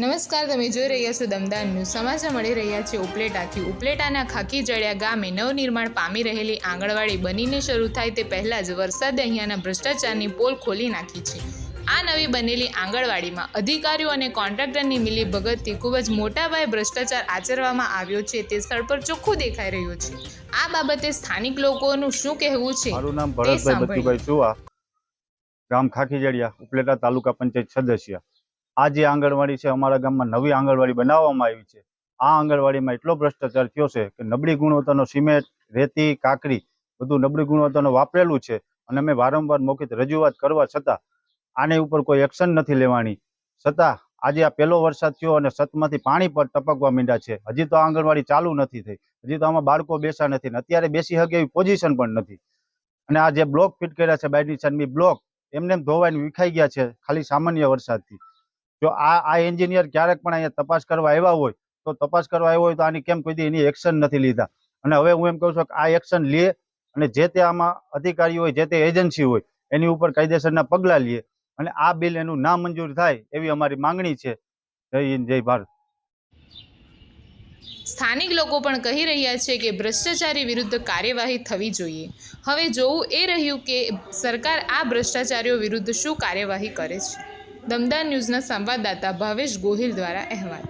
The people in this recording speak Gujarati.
નમસ્કાર તમે જોઈ રહ્યા છો દમદાન ન્યૂઝ. સમાચાર મળી રહ્યા છે ઉપલેટાથી. ઉપલેટાના ખાકી જડિયા ગામે નવનિર્માણ પામી રહેલી આંગણવાડી બનીને શરૂ થાય તે પહેલાં જ વરસાદે અહીંયાના ભ્રષ્ટાચારની પોલ ખોલી નાખી છે. આ નવી બનેલી આંગણવાડીમાં અધિકારીઓ અને કોન્ટ્રાક્ટરની મિલી ભગતથી ખૂબ જ મોટા પાયે ભ્રષ્ટાચાર આચરવામાં આવ્યો છે. તે સ્થળ પર ચોખ્ખું દેખાઈ રહ્યું છે. આ બાબતે સ્થાનિક લોકોનું શું કહેવું છે? મારું નામ ભરતભાઈ બચુભાઈ ચુવા ગામ ખાખીજડિયા ઉપલેટા તાલુકા પંચાયત સદસ્ય. આ જે આંગણવાડી છે અમારા ગામમાં નવી આંગણવાડી બનાવવામાં આવી છે. આ આંગણવાડીમાં એટલો ભ્રષ્ટાચાર થયો છે કે નબળી ગુણવત્તાનો સિમેન્ટ, રેતી કાકરી બધું નબળી ગુણવત્તાનું વાપરેલું છે અને અમે વારંવાર મૌખિક રજૂઆત કરવા છતાં આની ઉપર કોઈ એક્શન નથી લેવાની. છતાં આજે આ પહેલો વરસાદ થયો અને છતમાંથી પાણી પર ટપકવા માંડ્યા છે. હજી તો આંગણવાડી ચાલુ નથી થઈ. હજી તો આમાં બાળકો બેસા નથી અત્યારે બેસી શકે એવી પોઝિશન પણ નથી. અને આ જે બ્લોક ફિટ કર્યા છે બાયની સાઈડની બ્લોક, એમને એમ ધોવાઈને વિખાઈ ગયા છે ખાલી સામાન્ય વરસાદથી. જો આ આ એન્જિનિયર ક્યારેક પણ અહીંયા તપાસ કરવા આવ્યા હોય, તો તપાસ કરવા આવ્યો હોય તો આની કેમ કોઈ એની એક્શન નથી લીધા. અને હવે હું એમ કહું છું કે આ એક્શન લે અને જે તે આમાં અધિકારી હોય, જે તે એજન્સી હોય, એની ઉપર કાયદેસરના પગલાં લે અને આ બિલ એનું ના મંજૂર થાય એવી અમારી માંગણી છે. જય હિન્દ, જય ભારત. સ્થાનિક લોકો પણ કહી રહ્યા છે કે ભ્રષ્ટાચારી વિરુદ્ધ કાર્યવાહી થવી જોઈએ. હવે જોવું એ રહ્યું કે સરકાર આ ભ્રષ્ટાચારીઓ વિરુદ્ધ શું કાર્યવાહી કરે છે. દમદાર ન્યૂઝના સંવાદદાતા ભાવેશ ગોહિલ દ્વારા અહેવાલ